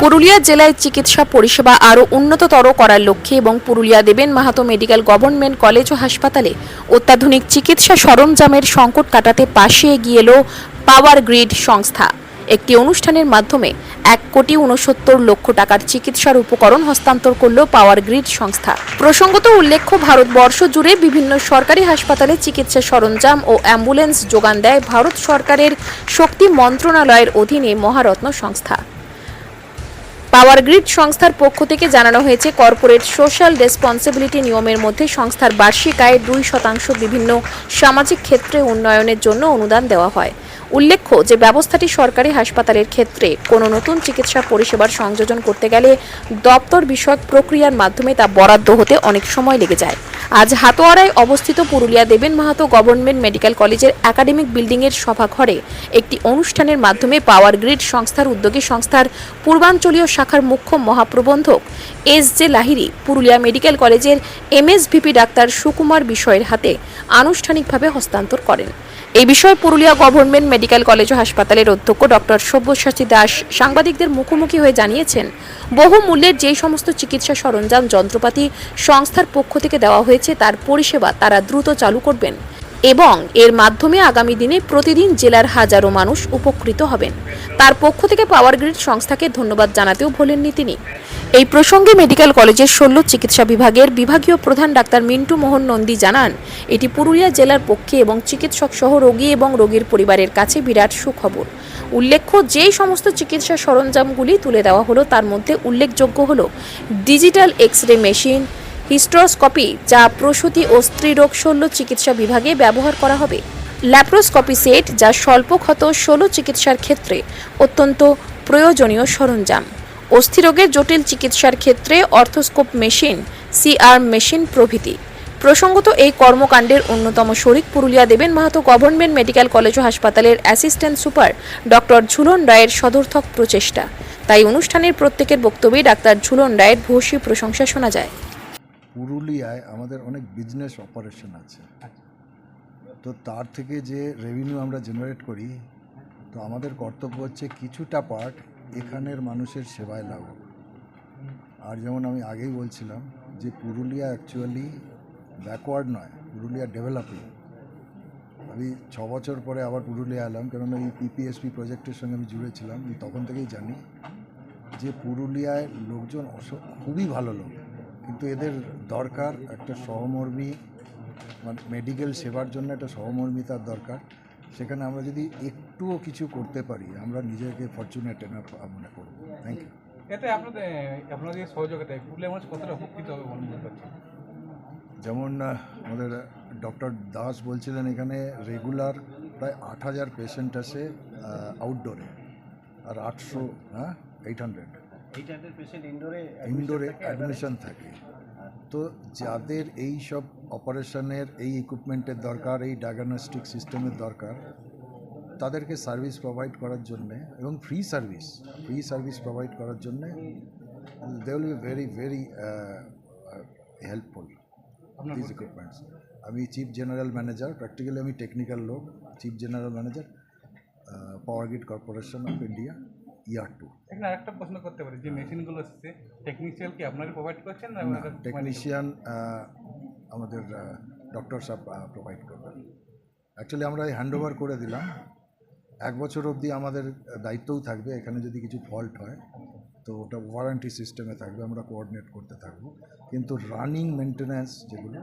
পুরুলিয়া জেলায় চিকিৎসা পরিষেবা আরও উন্নততর করার লক্ষ্যে এবং Purulia Deben Mahato medical government college ও হাসপাতালে অত্যাধুনিক চিকিৎসা সরঞ্জামের সংকট কাটাতে পাশে এগিয়ে এলো পাওয়ার গ্রিড সংস্থা। একটি অনুষ্ঠানের মাধ্যমে এক কোটি উনসত্তর লক্ষ টাকার চিকিৎসার উপকরণ হস্তান্তর করল পাওয়ার গ্রিড সংস্থা। প্রসঙ্গত উল্লেখ্য, ভারতবর্ষ জুড়ে বিভিন্ন সরকারি হাসপাতালে চিকিৎসা সরঞ্জাম ও অ্যাম্বুলেন্স যোগান দেয় ভারত সরকারের শক্তি মন্ত্রণালয়ের অধীনে মহারত্ন সংস্থা। পাওয়ার গ্রিড সংস্থার পক্ষ থেকে জানানো হয়েছে, কর্পোরেট সোশ্যাল রেসপন্সিবিলিটি নিয়মের মধ্যে সংস্থার বার্ষিক আয়ের দুই শতাংশ বিভিন্ন সামাজিক ক্ষেত্রে উন্নয়নের জন্য অনুদান দেওয়া হয়। উল্লেখ্য যে, ব্যবস্থাটি সরকারি হাসপাতালের ক্ষেত্রে কোনো নতুন চিকিৎসা পরিষেবার সংযোজন করতে গেলে দপ্তর বিষয়ক প্রক্রিয়ার মাধ্যমে তা বরাদ্দ হতে অনেক সময় লেগে যায়। আজ হাতোয়ারায় অবস্থিত পুরুলিয়া দেবেন মাহাতো গভর্নমেন্ট মেডিকেল কলেজের একাডেমিক বিল্ডিংয়ের সভাঘরে একটি অনুষ্ঠানের মাধ্যমে পাওয়ার গ্রিড সংস্থার উদ্যোগে সংস্থার পূর্বাঞ্চলীয় শাখার মুখ্য মহাপ্রবন্ধক S J Lahiri Purulia medical কলেজের এমএসভিপি ডাক্তার সুকুমার বিষয়ের হাতে আনুষ্ঠানিকভাবে হস্তান্তর করেন। এই বিষয়ে পুরুলিয়া গভর্নমেন্ট মেডিকেল কলেজ ও হাসপাতালের অধ্যক্ষ ডক্টর সব্যসাচী দাস সাংবাদিকদের মুখোমুখি হয়ে জানিয়েছেন, বহু মূল্যের যেই সমস্ত চিকিৎসা সরঞ্জাম, যন্ত্রপাতি সংস্থার পক্ষ থেকে দেওয়া হয়েছে, তার পরিষেবা তারা দ্রুত চালু করবেন। এবং এর মাধ্যমে আগামী দিনে প্রতিদিন জেলার হাজারো মানুষ উপকৃত হবেন। তার পক্ষ থেকে পাওয়ার গ্রিড সংস্থাকে ধন্যবাদ জানাতেও ভোলেননি তিনি। এই প্রসঙ্গে মেডিকেল কলেজের শল্য চিকিৎসা বিভাগের বিভাগীয় প্রধান ডাক্তার মিন্টু মোহন নন্দী জানান, এটি পুরুলিয়া জেলার পক্ষে এবং চিকিৎসক সহ রোগী এবং রোগীর পরিবারের কাছে বিরাট সুখবর। উল্লেখ্য যেই সমস্ত চিকিৎসা সরঞ্জামগুলি তুলে দেওয়া হলো তার মধ্যে উল্লেখযোগ্য হলো digital X ray machine hysteroscopy, যা প্রসূতি ও স্ত্রীরোগ শল্য চিকিৎসা বিভাগে ব্যবহার করা হবে। ল্যাপ্রোস্কপি সেট, যা স্বল্পক্ষত শল্য চিকিৎসার ক্ষেত্রে অত্যন্ত প্রয়োজনীয় সরঞ্জাম। অস্থিরোগের জটিল চিকিৎসার ক্ষেত্রে অর্থোস্কোপ মেশিন সিআর মেশিন প্রভৃতি। প্রসঙ্গত, এই কর্মকাণ্ডের অন্যতম শরিক Purulia Deben Mahato government medical college ও হাসপাতালের অ্যাসিস্ট্যান্ট সুপার ডক্টর ঝুলন রায়ের সদর্থক প্রচেষ্টা। তাই অনুষ্ঠানের প্রত্যেকের বক্তব্যে ডাক্তার ঝুলন রায়ের ভূয়সী প্রশংসা শোনা যায়। পুরুলিয়ায় আমাদের অনেক বিজনেস অপারেশন আছে। তো তার থেকে যে রেভিনিউ আমরা জেনারেট করি, তো আমাদের কর্তব্য হচ্ছে কিছুটা পার্ট এখানের মানুষের সেবায় লাগুক। আর যেমন আমি আগেই বলছিলাম যে পুরুলিয়া অ্যাকচুয়ালি ব্যাকওয়ার্ড নয়, পুরুলিয়া ডেভেলপিং আমি ছ বছর পরে আবার পুরুলিয়া এলাম, কেননা এই পিপিএসপি প্রজেক্টের সঙ্গে আমি জুড়েছিলাম তখন থেকেই জানি যে পুরুলিয়ায় লোকজন খুবই ভালো লোক। কিন্তু এদের দরকার একটা সহমর্মী মানে মেডিকেল সেবার জন্য একটা সহমর্মিতার দরকার। সেখানে আমরা যদি একটুও কিছু করতে পারি আমরা নিজেকে ফরচুনেট এনার মনে করব। থ্যাংক ইউ এতে আপনাদের আপনাদের সহযোগিতায় পুরুলিয়া মানুষ কতটা উপকৃত হবে মনে করছেন? যেমন আমাদের ডক্টর দাস বলছিলেন এখানে রেগুলার প্রায় আট হাজার পেশেন্ট আছে আউটডোরে আর আটশো হ্যাঁ এইট হান্ড্রেড পেশেন্ট ইনডোরে ইনডোরে অ্যাডমিশন থাকে তো যাদের এই সব অপারেশনের এই ইকুইপমেন্টের দরকার এই ডায়াগনস্টিক সিস্টেমের দরকার তাদেরকে সার্ভিস প্রোভাইড করার জন্যে এবং free service free service provide করার জন্যে they will be very very helpful this equipments আমি চিফ জেনারেল ম্যানেজার প্র্যাকটিক্যালি আমি টেকনিক্যাল লোক chief general manager power grid corporation of India year two এখানে আরেকটা প্রশ্ন করতে পারি যে মেশিনগুলো এসেছে টেকনিশিয়ান কি আপনারা প্রোভাইড করছেন না টেকনিশিয়ান আমাদের ডক্টর সাহেব প্রোভাইড করবেন। অ্যাকচুয়ালি আমরা হ্যান্ড ওভার করে দিলাম। এক বছর অবধি আমাদের দায়িত্বও থাকবে এখানে যদি কিছু ফল্ট হয় তো ওটা ওয়ারেন্টি সিস্টেমে থাকবে আমরা কোঅর্ডিনেট করতে থাকব। কিন্তু রানিং মেনটেন্যান্স যেগুলো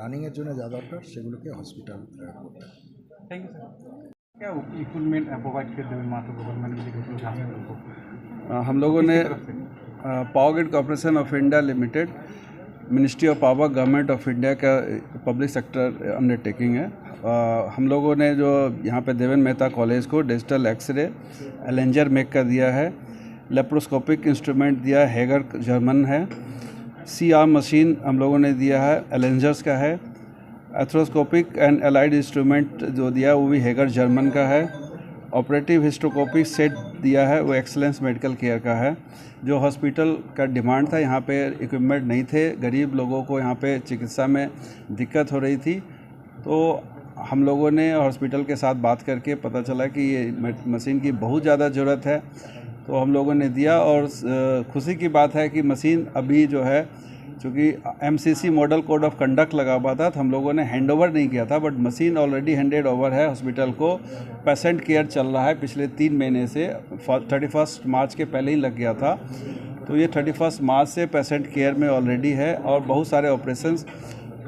রানিংয়ের জন্য যা দরকার সেগুলোকে হসপিটাল করতে থ্যাংক ইউ স্যার क्या इक्विपमेंट प्रोवाइड कर गवर्नमेंट को हम लोगों ने power grid corporation of India limited ministry of power government of India का पब्लिक सेक्टर अंडरटेकिंग है। अ, हम लोगों ने जो यहाँ पे देवेन मेहता कॉलेज को डिजिटल एक्सरे एलेंजर मेक का दिया है। लेप्रोस्कोपिक इंस्ट्रूमेंट दिया हैगर जर्मन है। सी आर मशीन हम लोगों ने दिया है एलेंजर्स का है। एथ्रोस्कोपिक एंड एलाइड इंस्ट्रूमेंट जो दिया वो भी हैगर जर्मन का है। ऑपरेटिव हिस्टोकोपिक सेट दिया है, वो एक्सलेंस मेडिकल केयर का है। जो हॉस्पिटल का डिमांड था, यहाँ पे इक्विपमेंट नहीं थे। गरीब लोगों को यहाँ पे चिकित्सा में दिक्कत हो रही थी। तो हम लोगों ने हॉस्पिटल के साथ बात करके पता चला कि ये मशीन की बहुत ज़्यादा ज़रूरत है। तो हम लोगों ने दिया और खुशी की बात है कि मशीन अभी जो है चूँकि MCC model code of conduct लगा हुआ था तो हम लोगों ने हैंड ओवर नहीं किया था but machine already handed over है हॉस्पिटल को। पेशेंट केयर चल रहा है पिछले तीन महीने से थर्टी फ़र्स्ट मार्च के पहले ही लग गया था। तो ये थर्टी फ़र्स्ट मार्च से पेशेंट केयर में ऑलरेडी है और बहुत सारे ऑपरेशन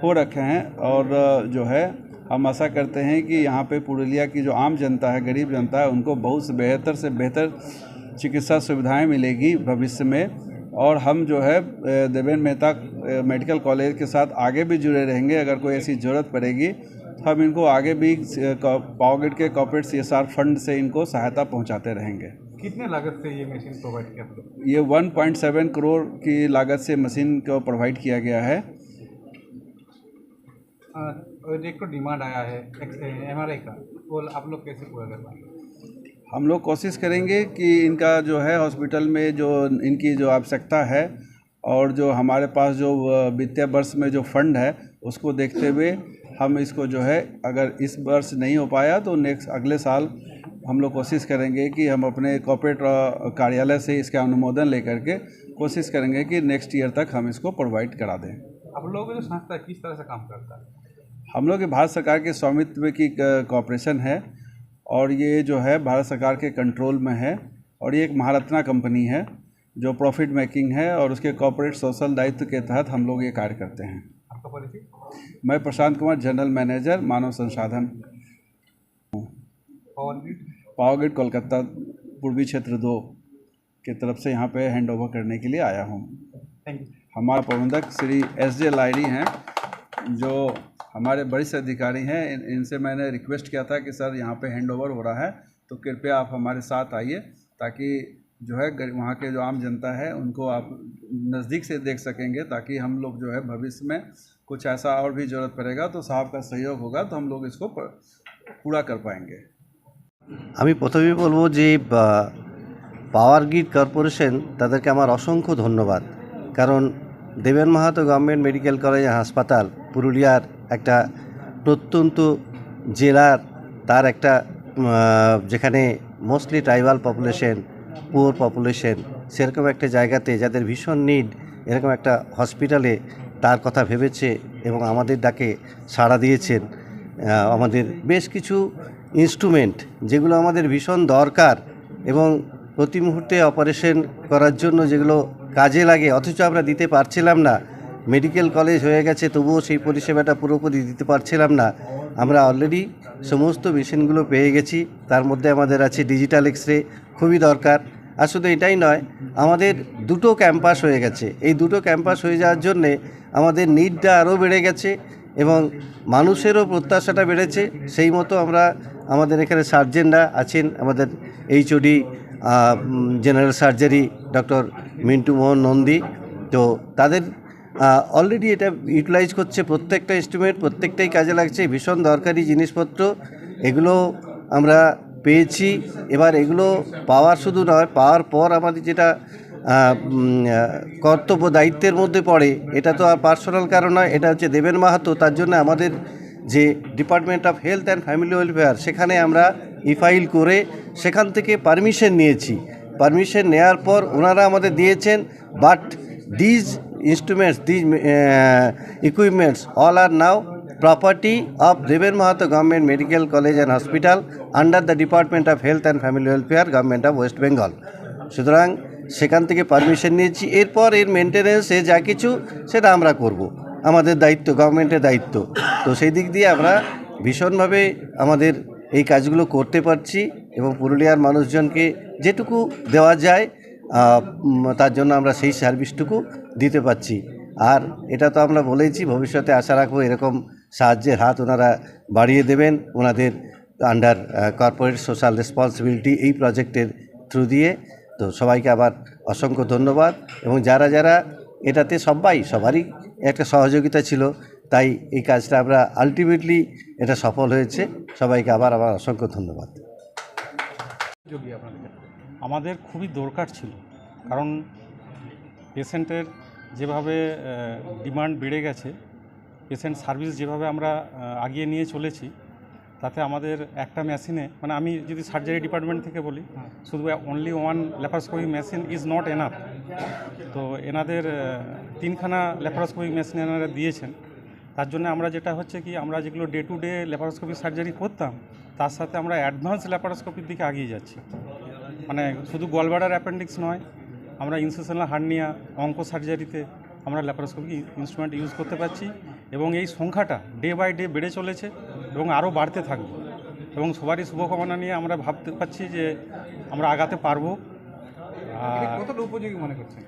हो रखे हैं और जो है, हम आशा करते हैं कि यहाँ पे पुरुलिया की जो आम जनता है, गरीब जनता है, उनको बहुत से बेहतर से बेहतर चिकित्सा सुविधाएँ मिलेगी भविष्य में। और हम जो है देवेंद्र मेहता मेडिकल कॉलेज के साथ आगे भी जुड़े रहेंगे अगर कोई ऐसी ज़रूरत पड़ेगी तो हम इनको आगे भी पावगेट के कॉर्पोरेट सीएसआर फंड से इनको सहायता पहुँचाते रहेंगे। कितने लागत से ये मशीन प्रोवाइड किया? ये 1.7 करोड़ की लागत से मशीन को प्रोवाइड किया गया है। और एक तो डिमांड आया है एम आर आई का। वो आप लोग कैसे पूरा कर पाएँगे? हम लोग कोशिश करेंगे कि इनका जो है हॉस्पिटल में जो इनकी जो आवश्यकता है और जो हमारे पास जो वित्तीय वर्ष में जो फंड है उसको देखते हुए हम इसको जो है अगर इस वर्ष नहीं हो पाया तो नेक्स्ट अगले साल हम लोग कोशिश करेंगे कि हम अपने कॉर्पोरेट कार्यालय से इसका अनुमोदन लेकर के कोशिश करेंगे कि नेक्स्ट ईयर तक हम इसको प्रोवाइड करा दें। आप लोगों का जो संस्था किस तरह से काम करता है? हम लोग भारत सरकार के स्वामित्व की कॉपरेशन है और ये जो है भारत सरकार के कंट्रोल में है और ये एक महारत्ना कंपनी है जो प्रॉफिट मेकिंग है और उसके कॉर्पोरेट सोशल दायित्व के तहत हम लोग ये कार्य करते हैं। आपका परिचय मैं प्रशांत कुमार जनरल मैनेजर मानव संसाधन। पावर ग्रिड कोलकाता पूर्वी क्षेत्र दो के तरफ़ से यहाँ पे हैंड ओवर करने के लिए आया हूँ। हमारा प्रबंधक श्री एस जे लायरी हैं जो हमारे वरिष्ठ अधिकारी हैं इन, इनसे मैंने रिक्वेस्ट किया था कि सर यहाँ पे हैंड ओवर हो रहा है तो कृपया आप हमारे साथ आइए ताकि जो है गरी- वहाँ के जो आम जनता है उनको आप नज़दीक से देख सकेंगे ताकि हम लोग जो है भविष्य में कुछ ऐसा और भी ज़रूरत पड़ेगा तो साहब का सहयोग होगा तो हम लोग इसको प- पूरा कर पाएंगे আমি প্রথমেই বলবো যে বা, পাওয়ার গ্রিড কর্পোরেশন তাদেরকে আমার অসংখ্য ধন্যবাদ কারণ Deben Mahato government medical college and হাসপাতাল পুরুলিয়ার একটা প্রত্যন্ত জেলার তার একটা যেখানে mostly tribal population poor population সেরকম একটা জায়গাতে যাদের ভীষণ নিড এরকম একটা হসপিটালে তার কথা ভেবেছে এবং আমাদের ডাকে সাড়া দিয়েছেন। আমাদের বেশ কিছু ইনস্ট্রুমেন্ট যেগুলো আমাদের ভীষণ দরকার এবং প্রতি মুহূর্তে অপারেশন করার জন্য যেগুলো কাজে লাগে, অথচ আমরা দিতে পারছিলাম না মেডিকেল কলেজ হয়ে গেছে, তবুও সেই পরিষেবাটা পুরোপুরি দিতে পারছিলাম না। আমরা অলরেডি সমস্ত মেশিনগুলো পেয়ে গেছি। তার মধ্যে আমাদের আছে ডিজিটাল এক্স রে খুবই দরকার। আর শুধু এটাই নয়, আমাদের দুটো ক্যাম্পাস হয়ে গেছে। এই দুটো ক্যাম্পাস হয়ে যাওয়ার জন্যে আমাদের নিডটা আরও বেড়ে গেছে এবং মানুষেরও প্রত্যাশাটা বেড়েছে। সেই মতো আমরা, আমাদের এখানে সার্জেনরা আছেন, আমাদের HOD general surgery doctor Mintu Mohan Nandi. তো তাদের অলরেডি এটা ইউটিলাইজ করছে প্রত্যেকটা ইনস্ট্রুমেন্ট প্রত্যেকটাই কাজে লাগছে, ভীষণ দরকারি জিনিসপত্র। এগুলো আমরা পেয়েছি। এবার এগুলো পাওয়ার শুধু নয়, পাওয়ার পর আমাদের যেটা কর্তব্য দায়িত্বের মধ্যে পড়ে, এটা তো আর পার্সোনাল কারণ নয়, এটা হচ্ছে দেবেন মাহাতো। তার জন্য আমাদের যে department of health and family welfare সেখানে আমরা ই ফাইল করে সেখান থেকে পারমিশন নিয়েছি। পারমিশন নেওয়ার পর ওনারা আমাদের দিয়েছেন but these instruments, these uh, equipments, all are now property of Deven Mahato Government Medical College and Hospital under the Department of Health and Family Welfare, Government of West Bengal. সুতরাং সেখান থেকে permission নিয়েছি এরপর এর মেনটেনেন্সে যা কিছু সেটা আমরা করব আমাদের দায়িত্ব গভর্নমেন্টের দায়িত্ব তো সেই দিক দিয়ে আমরা ভীষণভাবে আমাদের এই কাজগুলো করতে পারছি এবং পুরুলিয়ার মানুষজনকে যেটুকু দেওয়া যায় তার জন্য আমরা সেই সার্ভিসটুকু দিতে পারছি। আর এটা তো আমরা বলেইছি, ভবিষ্যতে আশা রাখব এরকম সাহায্যের হাত ওনারা বাড়িয়ে দেবেন, ওনাদের আন্ডার কর্পোরেট সোশ্যাল রেসপন্সিবিলিটি এই প্রজেক্টের থ্রু দিয়ে। তো সবাইকে আবার অসংখ্য ধন্যবাদ এবং যারা যারা এটাতে সবাই, সবারই একটা সহযোগিতা ছিল, তাই এই কাজটা আমরা আলটিমেটলি এটা সফল হয়েছে। সবাইকে আবার আবার অসংখ্য ধন্যবাদ? আমাদের খুবই দরকার ছিল, কারণ পেশেন্টের যেভাবে ডিমান্ড বেড়ে গেছে পেশেন্ট সার্ভিস যেভাবে আমরা আগিয়ে নিয়ে চলেছি, তাতে আমাদের একটা মেশিনে মানে আমি যদি সার্জারি ডিপার্টমেন্ট থেকে বলি। শুধু only one laparoscopy machine is not enough তো এনাদের তিনখানা ল্যাপারোস্কোপি মেশিন এনারা দিয়েছেন তার জন্য আমরা যেটা হচ্ছে কি, আমরা যেগুলো day to day laparoscopy surgery করতাম, তার সাথে আমরা অ্যাডভান্স ল্যাপারোস্কোপির দিকে এগিয়ে যাচ্ছি মানে শুধু গলবাডার অ্যাপেন্ডিক্স নয় আমরা ইনসেশনাল হার্নিয়া অঙ্ক সার্জারিতে আমরা ল্যাপারোস্কোপি ইনস্ট্রুমেন্ট ইউজ করতে পারছি এবং এই সংখ্যাটা ডে বাই ডে বেড়ে চলেছে এবং আরও বাড়তে থাকবে এবং সবারই শুভকামনা নিয়ে আমরা ভাবতে পারছি যে আমরা আগাতে পারব। আর কতটা উপযোগী মনে করছেন?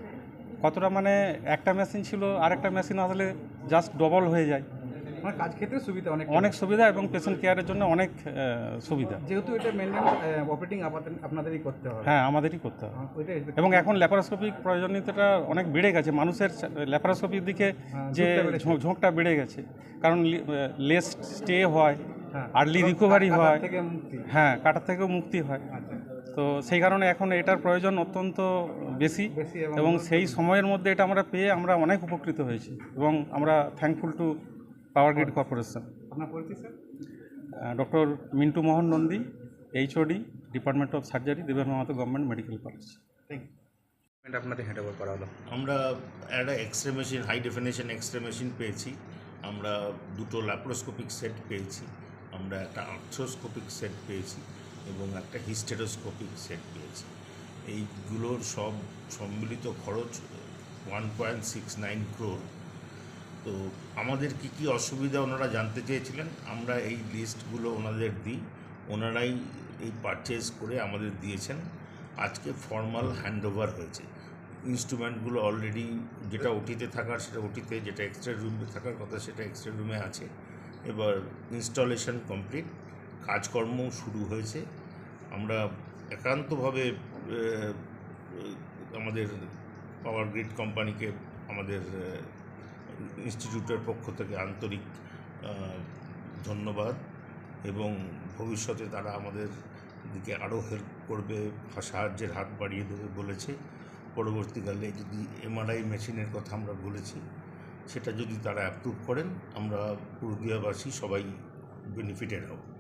কতটা মানে একটা মেশিন ছিল আরেকটা মেশিন আসলে জাস্ট ডবল হয়ে যায়। মানে কাজ ক্ষেত্রে সুবিধা অনেক অনেক সুবিধা এবং পেশেন্ট কেয়ারের জন্য অনেক সুবিধা। যেহেতু এটা মেনটেন অপারেটিং আপনাদেরই করতে হবে। হ্যাঁ আমাদেরই করতে হবে। এবং এখন ল্যাপারোস্কোপিক প্রয়োজনীয়তাটা অনেক বেড়ে গেছে। মানুষের ল্যাপারোস্কোপির দিকে যে ঝোঁকটা বেড়ে গেছে। কারণ লেস স্টে হয় হ্যাঁ। আর্লি রিকভারি হয়। হ্যাঁ কাটার থেকেও মুক্তি হয়। আচ্ছা। তো সেই কারণে এখন এটার প্রয়োজন অত্যন্ত বেশি। এবং সেই সময়ের মধ্যে এটা আমরা পেয়ে আমরা অনেক উপকৃত হয়েছি। এবং আমরা thankful to power grid corporation. আপনার পরিচিত sir? Doctor Mintu Mohan Nandi HOD department of surgery Deben Mahato government medical college. Thank you আপনাদের হ্যান্ড ওভার করা হলো। আমরা একটা X ray machine high definition X ray machine পেয়েছি। আমরা দুটো ল্যাপ্রোস্কোপিক সেট পেয়েছি। আমরা একটা আর্থ্রোস্কোপিক সেট পেয়েছি এবং একটা হিস্টেরোস্কোপিক সেট পেয়েছি। এইগুলোর সব সম্মিলিত খরচ one point six nine crore তো আমাদের কি কি অসুবিধা ওনারা জানতে চেয়েছিলেন, আমরা এই লিস্টগুলো ওনাদের দিই। ওনারাই এই পারচেজ করে আমাদের দিয়েছেন। আজকে ফর্মাল হ্যান্ডওভার হয়েছে। ইনস্ট্রুমেন্টগুলো অলরেডি যেটা ওটিতে থাকার সেটা ওটিতে যেটা এক্সট্রা রুমে থাকার কথা সেটা এক্সট্রা রুমে আছে। এবার ইনস্টলেশন কমপ্লিট কাজকর্ম শুরু হয়েছে। আমরা একান্তভাবে আমাদের পাওয়ার গ্রিড কোম্পানিকে আমাদের ইনস্টিটিউটের পক্ষ থেকে আন্তরিক ধন্যবাদ এবং ভবিষ্যতে তারা আমাদের দিকে আরও হেল্প করবে সাহায্যের হাত বাড়িয়ে দেবে বলেছে। পরবর্তীকালে যদি এমআরআই মেশিনের কথা আমরা বলেছি, সেটা যদি তারা অ্যাপ্রুভ করেন, আমরা পুরুলিয়াবাসী সবাই বেনিফিটেড হব।